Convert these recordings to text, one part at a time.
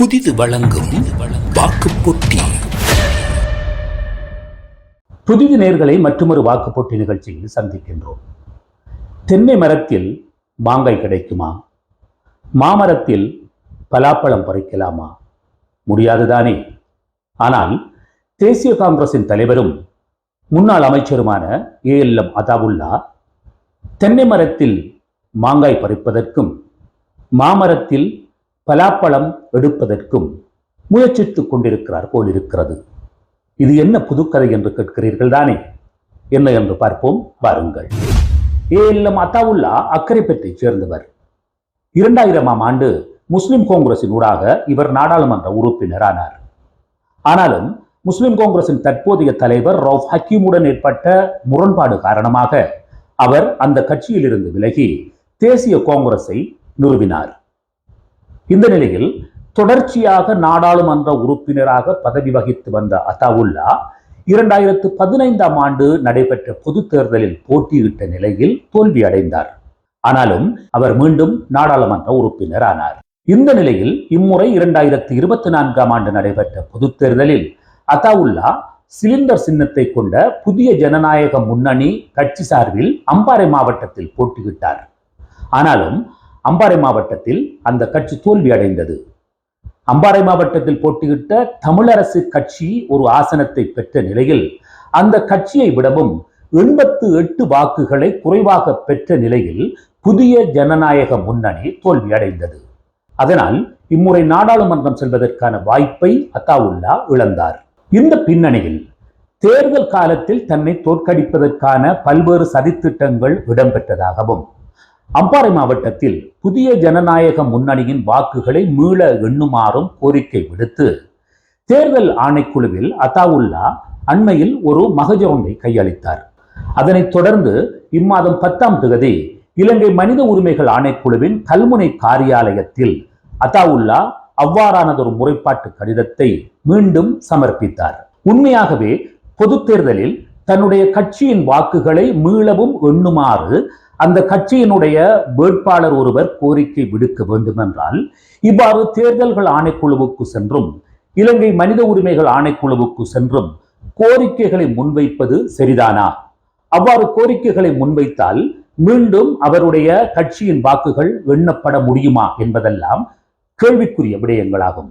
புதிது வழங்கும் வாக்கு போட்டி புதிது நேர்களை மற்றொரு வாக்கு போட்டி நிகழ்ச்சியில் சந்திக்கின்றோம். தென்னை மரத்தில் மாங்காய் கிடைக்குமா? மாமரத்தில் பலாப்பழம் பறிக்கலாமா? முடியாதுதானே. ஆனால் தேசிய காங்கிரசின் தலைவரும் முன்னாள் அமைச்சருமான ஏ எல் எம் அதாவுல்லா தென்னை மரத்தில் மாங்காய் பறிப்பதற்கும் மாமரத்தில் பலாப்பழம் எடுப்பதற்கும் முயற்சித்துக் கொண்டிருக்கிறார் போல் இருக்கிறது இது என்ன புதுக்கதை என்று கேட்கிறீர்கள் தானே? என்ன என்று பார்ப்போம் வாருங்கள். ஏஎல்எம் அத்தாவுல்லா அக்கரைப்பற்றைச் சேர்ந்தவர். இரண்டாயிரமாம் ஆண்டு முஸ்லிம் காங்கிரசின் ஊடாக இவர் நாடாளுமன்ற உறுப்பினரானார். ஆனாலும் முஸ்லிம் காங்கிரசின் தற்போதைய தலைவர் ரவுஃப் ஹக்கீமுடன் ஏற்பட்ட முரண்பாடு காரணமாக அவர் அந்த கட்சியிலிருந்து விலகி தேசிய காங்கிரஸை நிறுவினார். இந்த நிலையில் தொடர்ச்சியாக நாடாளுமன்ற உறுப்பினராக பதவி வகித்து வந்த அத்தாவுல்லா இரண்டாயிரத்து பதினைந்தாம் ஆண்டு நடைபெற்ற பொது தேர்தலில் போட்டியிட்ட நிலையில் தோல்வி அடைந்தார் ஆனாலும் அவர் மீண்டும் நாடாளுமன்ற உறுப்பினர் ஆனார். இந்த நிலையில் இம்முறை இரண்டாயிரத்து இருபத்தி நான்காம் ஆண்டு நடைபெற்ற பொது தேர்தலில் அத்தாவுல்லா சிலிண்டர் சின்னத்தை கொண்ட புதிய ஜனநாயக முன்னணி கட்சி சார்பில் அம்பாறை மாவட்டத்தில் போட்டியிட்டார். ஆனாலும் அம்பாறை மாவட்டத்தில் அந்த கட்சி தோல்வி அடைந்தது. அம்பாறை மாவட்டத்தில் போட்டியிட்ட தமிழரசு கட்சி ஒரு ஆசனத்தை பெற்ற நிலையில் அந்த கட்சியை விடவும் எண்பத்து எட்டு வாக்குகளை குறைவாக பெற்ற நிலையில் புதிய ஜனநாயக முன்னணி தோல்வி அடைந்தது. அதனால் இம்முறை நாடாளுமன்றம் செல்வதற்கான வாய்ப்பை அத்தாவுல்லா இழந்தார். இந்த பின்னணியில் தேர்தல் காலத்தில் தன்னை தோற்கடிப்பதற்கான பல்வேறு சதித்திட்டங்கள் இடம்பெற்றதாகவும் அம்பாறை மாவட்டத்தில் புதிய ஜனநாயக முன்னணியின் வாக்குகளை மீள எண்ணுமாறும் கோரிக்கை விடுத்து தேர்தல் ஆணைக்குழுவில் அத்தாவுல்லா அண்மையில் ஒரு மகஜொன்றை கையளித்தார். அதனைத் தொடர்ந்து இம்மாதம் பத்தாம் தேதி இலங்கை மனித உரிமைகள் ஆணைக்குழுவின் கல்முனை காரியாலயத்தில் அத்தாவுல்லா அவ்வாறானதொரு முறைப்பாட்டு கடிதத்தை மீண்டும் சமர்ப்பித்தார். உண்மையாகவே பொது தேர்தலில் தன்னுடைய கட்சியின் வாக்குகளை மீளவும் எண்ணுமாறு அந்த கட்சியினுடைய வேட்பாளர் ஒருவர் கோரிக்கை விடுக்க வேண்டுமென்றால் இவ்வாறு தேர்தல்கள் ஆணைக்குழுவுக்கு சென்றும் இலங்கை மனித உரிமைகள் ஆணைக்குழுவுக்கு சென்றும் கோரிக்கைகளை முன்வைப்பது சரிதானா? அவ்வாறு கோரிக்கைகளை முன்வைத்தால் மீண்டும் அவருடைய கட்சியின் வாக்குகள் எண்ணப்பட முடியுமா என்பதெல்லாம் கேள்விக்குரிய விடயங்களாகும்.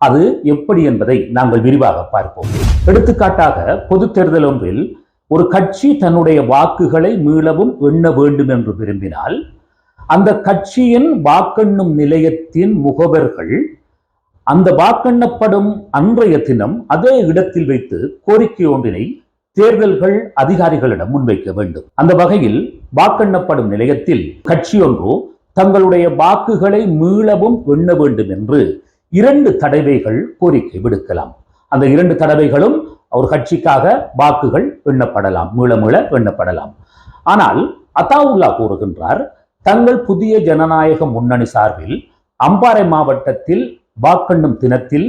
அது எப்படி என்பதை நாங்கள் விரிவாக பார்ப்போம். எடுத்துக்காட்டாக பொது தேர்தல் ஒன்றில் ஒரு கட்சி தன்னுடைய வாக்குகளை மீளவும் எண்ண வேண்டும் என்று விரும்பினால் அந்த கட்சியின் வாக்கெண்ணும் நிலையத்தின் முகவர்கள் அந்த வாக்கெண்ணப்படும் அன்றைய தினம் அதே இடத்தில் வைத்து கோரிக்கை ஒன்றினை தேர்தல்கள் அதிகாரிகளிடம் முன்வைக்க வேண்டும். அந்த வகையில் வாக்கெண்ணப்படும் நிலையத்தில் கட்சி ஒன்றோ தங்களுடைய வாக்குகளை மீளவும் எண்ண வேண்டும் என்று இரண்டு தடவைகள் கோரிக்கை விடுக்கலாம். அந்த இரண்டு தடவைகளும் அவர் கட்சிக்காக வாக்குகள் எண்ணப்படலாம் மீள மீள எண்ணப்படலாம். ஆனால் அத்தாவுல்லா கூறுகின்றார் தங்கள் புதிய ஜனநாயக முன்னணி சார்பில் அம்பாறை மாவட்டத்தில் வாக்கெண்ணும் தினத்தில்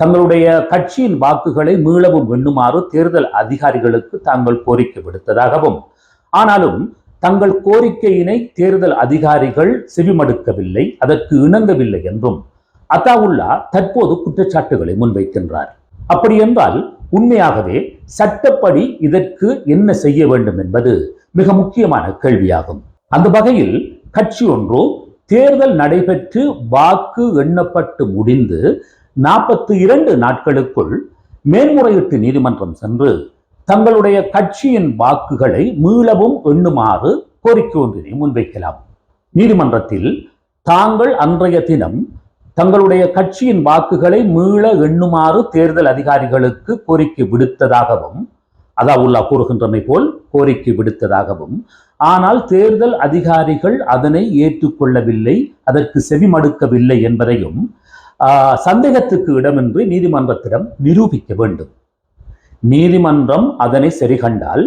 தங்களுடைய கட்சியின் வாக்குகளை மீளவும் எண்ணுமாறு தேர்தல் அதிகாரிகளுக்கு தாங்கள் கோரிக்கை விடுத்ததாகவும் ஆனாலும் தங்கள் கோரிக்கையினை தேர்தல் அதிகாரிகள் செவிமடுக்கவில்லை அதற்கு இணங்கவில்லை என்றும் அத்தாவுல்லா தற்போது குற்றச்சாட்டுகளை முன்வைக்கின்றார். அப்படியென்றால் உண்மையாகவே சட்டப்படி இதற்கு என்ன செய்ய வேண்டும் என்பது மிக முக்கியமான கேள்வியாகும். அந்த வகையில் கட்சி ஒன்று தேர்தல் நடைபெற்று வாக்கு எண்ணப்பட்டு முடிந்து நாற்பத்தி இரண்டு நாட்களுக்குள் மேன்முறையீட்டு நீதிமன்றம் சென்று தங்களுடைய கட்சியின் வாக்குகளை மீளவும் எண்ணுமாறு கோரிக்கை ஒன்றினை முன்வைக்கலாம். நீதிமன்றத்தில் தாங்கள் அன்றைய தினம் தங்களுடைய கட்சியின் வாக்குகளை மீள எண்ணுமாறு தேர்தல் அதிகாரிகளுக்கு கோரிக்கை விடுத்ததாகவும் அதாவுல்லா கூறுகின்றமை போல் கோரிக்கை விடுத்ததாகவும் ஆனால் தேர்தல் அதிகாரிகள் அதனை ஏற்றுக்கொள்ளவில்லை அதற்கு செவிமடுக்கவில்லை என்பதையும் ஆஹ், சந்தேகத்துக்கு இடமின்றி நீதிமன்றத்திடம் நிரூபிக்க வேண்டும். நீதிமன்றம் அதனை சரி கண்டால்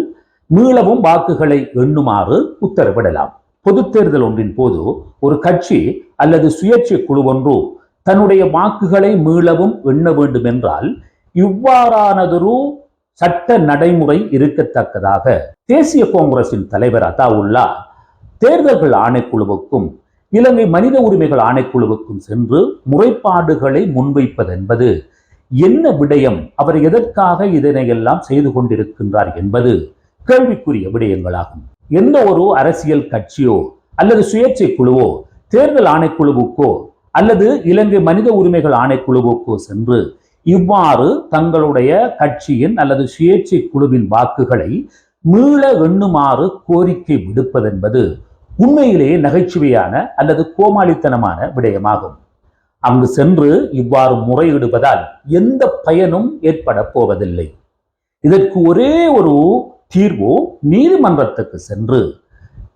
மீளவும் வாக்குகளை எண்ணுமாறு உத்தரவிடலாம். பொது தேர்தல் ஒன்றின் போது ஒரு கட்சி அல்லது சுயேட்சை குழு ஒன்று தன்னுடைய வாக்குகளை மீளவும் எண்ண வேண்டும் என்றால் இவ்வாறானதொரு சட்ட நடைமுறை இருக்கத்தக்கதாக தேசிய காங்கிரசின் தலைவர் அதாவுல்லா தேர்தல்கள் ஆணைக்குழுவுக்கும் இலங்கை மனித உரிமைகள் ஆணைக்குழுவுக்கும் சென்று முறைப்பாடுகளை முன்வைப்பதென்பது என்ன விடயம்? அவர் எதற்காக இதனையெல்லாம் செய்து கொண்டிருக்கின்றார் என்பது கேள்விக்குரிய விடயங்களாகும். எந்த ஒரு அரசியல் கட்சியோ அல்லது சுயேட்சை குழுவோ தேர்தல் ஆணைக்குழுவுக்கோ அல்லது இலங்கை மனித உரிமைகள் ஆணைக்குழுவுக்கு சென்று இவ்வாறு தங்களுடைய கட்சியின் அல்லது சுயேட்சை குழுவின் வாக்குகளை மீள எண்ணுமாறு கோரிக்கை விடுப்பதென்பது உண்மையிலேயே நகைச்சுவையான அல்லது கோமாளித்தனமான விடயமாகும். அங்கு சென்று இவ்வாறு முறையிடுவதால் எந்த பயனும் ஏற்பட போவதில்லை. இதற்கு ஒரே ஒரு தீர்வு நீதிமன்றத்துக்கு சென்று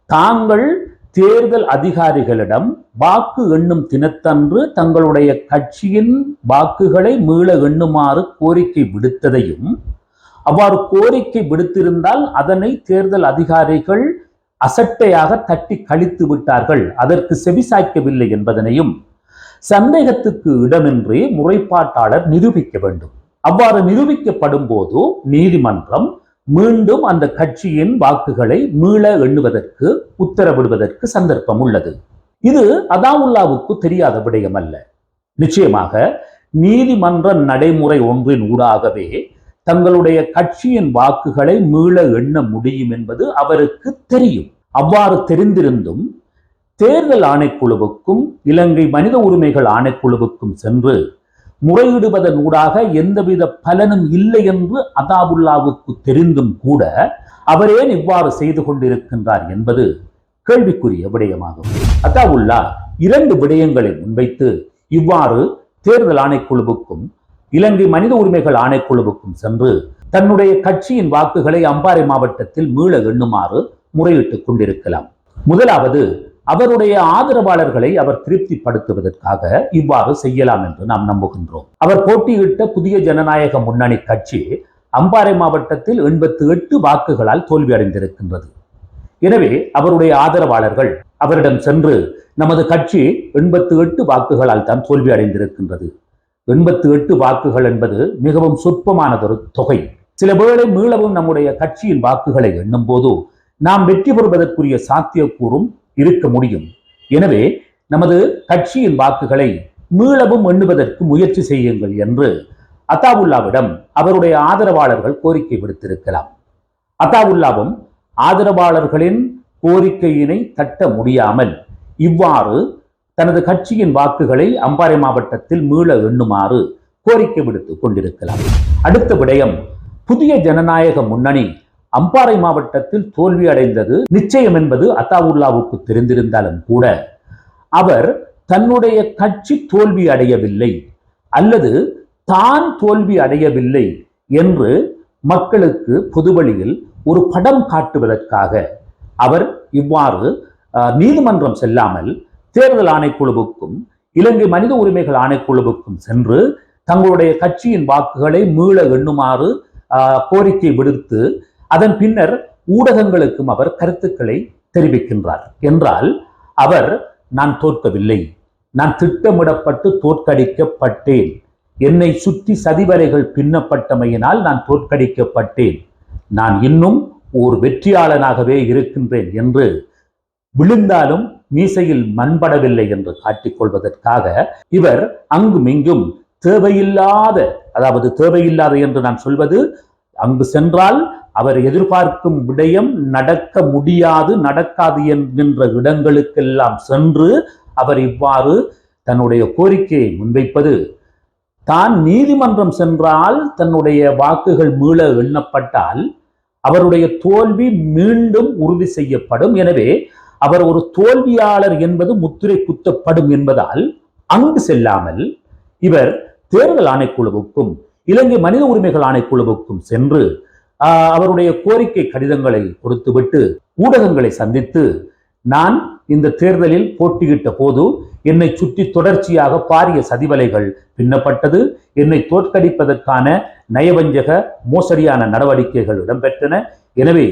தாங்கள் தேர்தல் அதிகாரிகளிடம் வாக்கு எண்ணும் தினத்தன்று தங்களுடைய கட்சியின் வாக்குகளை மீள எண்ணுமாறு கோரிக்கை விடுத்ததையும் அவ்வாறு கோரிக்கை விடுத்திருந்தால் அதனை தேர்தல் அதிகாரிகள் அசட்டையாக தட்டி கழித்து விட்டார்கள். அதற்கு செவிசாய்க்கவில்லை என்பதனையும் சந்தேகத்துக்கு இடமின்றி முறைப்பாட்டாளர் நிரூபிக்க வேண்டும். அவ்வாறு நிரூபிக்கப்படும் போது நீதிமன்றம் மீண்டும் அந்த கட்சியின் வாக்குகளை மீள எண்ணுவதற்கு உத்தரவிடுவதற்கு சந்தர்ப்பம் உள்ளது. இது அதாவுல்லாவுக்கு தெரியாத விடயம் அல்ல நிச்சயமாக நீதிமன்ற நடைமுறை ஒன்றின் ஊடாகவே தங்களுடைய கட்சியின் வாக்குகளை மீள எண்ண முடியும் என்பது அவருக்கு தெரியும். அவ்வாறு தெரிந்திருந்தும் தேர்தல் ஆணைக்குழுவுக்கும் இலங்கை மனித உரிமைகள் ஆணைக்குழுவுக்கும் சென்று முறையிடுவதன் ஊடாக எந்தவித பலனும் இல்லை என்று அதாவுல்லாவுக்கு தெரிந்தும் கூட அவர் ஏன் இவ்வாறு செய்து கொண்டிருக்கின்றார் என்பது கேள்விக்குரிய விடயமாகும். அதாவுல்லா இரண்டு விடயங்களை முன்வைத்து இவ்வாறு தேர்தல் ஆணைக்குழுவுக்கும் இலங்கை மனித உரிமைகள் ஆணைக்குழுவுக்கும் சென்று தன்னுடைய கட்சியின் வாக்குகளை அம்பாறை மாவட்டத்தில் மீள எண்ணுமாறு முறையிட்டுக் கொண்டிருக்கலாம். முதலாவது அவருடைய ஆதரவாளர்களை அவர் திருப்திப்படுத்துவதற்காக இவ்வாறு செய்யலாம் என்று நாம் நம்புகின்றோம். அவர் போட்டியிட்ட புதிய ஜனநாயக முன்னணி கட்சி அம்பாறை மாவட்டத்தில் எண்பத்தி எட்டு வாக்குகளால் தோல்வி அடைந்திருக்கின்றது. எனவே அவருடைய ஆதரவாளர்கள் அவரிடம் சென்று நமது கட்சி எண்பத்தி எட்டு வாக்குகளால் தான் தோல்வி அடைந்திருக்கின்றது. எண்பத்து எட்டு வாக்குகள் என்பது மிகவும் சொற்பமானதொரு தொகை. சில வேளை மீளவும் நம்முடைய கட்சியின் வாக்குகளை எண்ணும் போது நாம் வெற்றி பெறுவதற்குரிய சாத்தியக்கூறும் இருக்க முடியும். எனவே நமது கட்சியின் வாக்குகளை மீளவும் எண்ணுவதற்கு முயற்சி செய்யுங்கள் என்று அத்தாவுல்லாவிடம் அவருடைய ஆதரவாளர்கள் கோரிக்கை விடுத்திருக்கலாம். அத்தாவுல்லாவும் ஆதரவாளர்களின் கோரிக்கையினை தட்ட முடியாமல் இவ்வாறு தனது கட்சியின் வாக்குகளை அம்பாறை மாவட்டத்தில் மீள எண்ணுமாறு கோரிக்கை விடுத்துக் கொண்டிருக்கலாம். அடுத்த விடயம் புதிய ஜனநாயக முன்னணி அம்பாறை மாவட்டத்தில் தோல்வி அடைந்தது நிச்சயம் என்பது அத்தாவுல்லாவுக்கு தெரிந்திருந்தாலும் கூட. அவர் தன்னுடைய கட்சி தோல்வி அடையவில்லை அல்லது தான் தோல்வி அடையவில்லை என்று மக்களுக்கு பொதுவழியில் ஒரு படம் காட்டுவதற்காக அவர் இவ்வாறு நீதிமன்றம் செல்லாமல் தேர்தல் ஆணைக்குழுவுக்கும் இலங்கை மனித உரிமைகள் ஆணைக்குழுவுக்கும் சென்று தங்களுடைய கட்சியின் வாக்குகளை மீள எண்ணுமாறு கோரிக்கை விடுத்து அதன் பின்னர் ஊடகங்களுக்கும் அவர் கருத்துக்களை தெரிவிக்கின்றார். என்றால் அவர் நான் தோற்கவில்லை. நான் திட்டமிடப்பட்டு தோற்கடிக்கப்பட்டேன். என்னை சுற்றி சதிவலைகள் பின்னப்பட்டமையினால் நான் தோற்கடிக்கப்பட்டேன். நான் இன்னும் ஒரு வெற்றியாளனாகவே இருக்கின்றேன் என்று விழுந்தாலும் மீசையில் மண்படவில்லை என்று காட்டிக்கொள்வதற்காக இவர் அங்கும் இங்கும் தேவையில்லாத அதாவது தேவையில்லாத என்று நான் சொல்வது அங்கு சென்றால் அவர் எதிர்பார்க்கும் விடயம் நடக்க முடியாது நடக்காது என்கின்ற இடங்களுக்கெல்லாம் சென்று அவர் இவ்வாறு தன்னுடைய கோரிக்கையை முன்வைப்பது. தான் நீதிமன்றம் சென்றால் தன்னுடைய வாக்குகள் மீள எண்ணப்பட்டால் அவருடைய தோல்வி மீண்டும் உறுதி செய்யப்படும். எனவே அவர் ஒரு தோல்வியாளர் என்பது முத்திரை குத்தப்படும் என்பதால் அங்கு செல்லாமல் இவர் தேர்தல் ஆணைக்குழுவுக்கும் இலங்கை மனித உரிமைகள் ஆணைக்குழுவுக்கும் சென்று அவருடைய கோரிக்கை கடிதங்களை கொடுத்துவிட்டு ஊடகங்களை சந்தித்து நான் இந்த தேர்தலில் போட்டியிட்ட போது என்னை சுற்றி தொடர்ச்சியாக பாரிய சதிவலைகள் பின்னப்பட்டது. என்னை தோற்கடிப்பதற்கான நயவஞ்சக மோசடியான நடவடிக்கைகள் இடம்பெற்றன. எனவே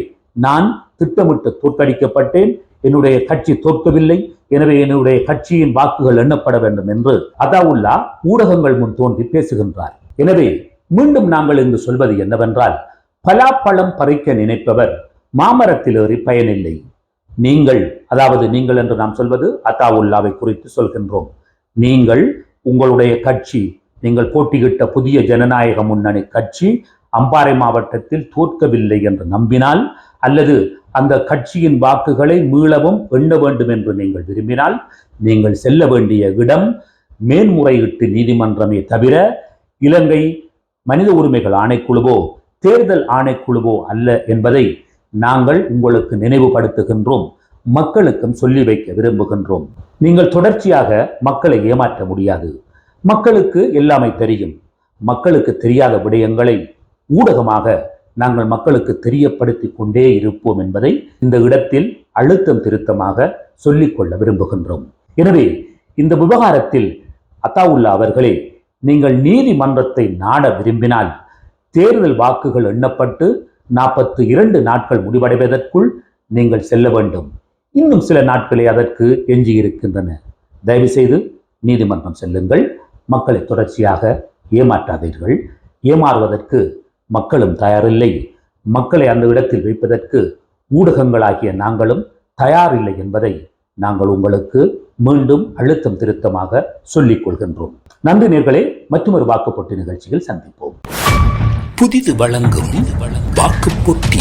நான் திட்டமிட்டு தோற்கடிக்கப்பட்டேன். என்னுடைய கட்சி தோற்கவில்லை. எனவே என்னுடைய கட்சியின் வாக்குகள் எண்ணப்பட வேண்டும் என்று அதாவுல்லா ஊடகங்கள் முன் தோன்றி பேசுகின்றார். எனவே மீண்டும் நாங்கள் இங்கு சொல்வது என்னவென்றால் பலாப்பழம் பறிக்க நினைப்பவர் மாமரத்தில் ஏறி பயனில்லை. நீங்கள் அதாவது நீங்கள் என்று நாம் சொல்வது அத்தாவுல்லாவை குறித்து சொல்கின்றோம். நீங்கள் உங்களுடைய கட்சி நீங்கள் போட்டியிட்ட புதிய ஜனநாயக முன்னணி கட்சி அம்பாறை மாவட்டத்தில் தோற்கவில்லை என்று நம்பினால் அல்லது அந்த கட்சியின் வாக்குகளை மீளவும் எண்ண வேண்டும் என்று நீங்கள் விரும்பினால் நீங்கள் செல்ல வேண்டிய இடம் மேன்முறையீட்டு நீதிமன்றமே தவிர இலங்கை மனித உரிமைகள் ஆணைக்குழுவோ தேர்தல் ஆணைக்குழுவோ அல்ல என்பதை நாங்கள் உங்களுக்கு நினைவுபடுத்துகின்றோம். மக்களுக்கும் சொல்லி வைக்க விரும்புகின்றோம். நீங்கள் தொடர்ச்சியாக மக்களை ஏமாற்ற முடியாது. மக்களுக்கு எல்லாமே தெரியும். மக்களுக்கு தெரியாத விடயங்களை ஊடகமாக நாங்கள் மக்களுக்கு தெரியப்படுத்தி கொண்டே இருப்போம் என்பதை இந்த இடத்தில் அழுத்தம் திருத்தமாக சொல்லிக்கொள்ள விரும்புகின்றோம். எனவே இந்த விவகாரத்தில் அத்தாவுல்லா அவர்களே நீங்கள் நீதிமன்றத்தை நாட விரும்பினால் தேர்தல் வாக்குகள் எண்ணப்பட்டு நாற்பத்தி இரண்டு நாட்கள் முடிவடைவதற்குள் நீங்கள் செல்ல வேண்டும். இன்னும் சில நாட்களே அதற்கு எஞ்சியிருக்கின்றன. தயவு செய்து நீதிமன்றம் செல்லுங்கள். மக்களை தொடர்ச்சியாக ஏமாற்றாதீர்கள். ஏமாறுவதற்கு மக்களும் தயாரில்லை. மக்களை அந்த இடத்தில் வைப்பதற்கு ஊடகங்களாகிய நாங்களும் தயாரில்லை என்பதை நாங்கள் உங்களுக்கு மீண்டும் அழுத்தம் திருத்தமாக சொல்லிக் கொள்கின்றோம். நன்றி நேர்களே. மற்றொரு வாக்குப்பட்டு நிகழ்ச்சியில் சந்திப்போம். புதிது வழங்கும் வாக்கு போட்டி.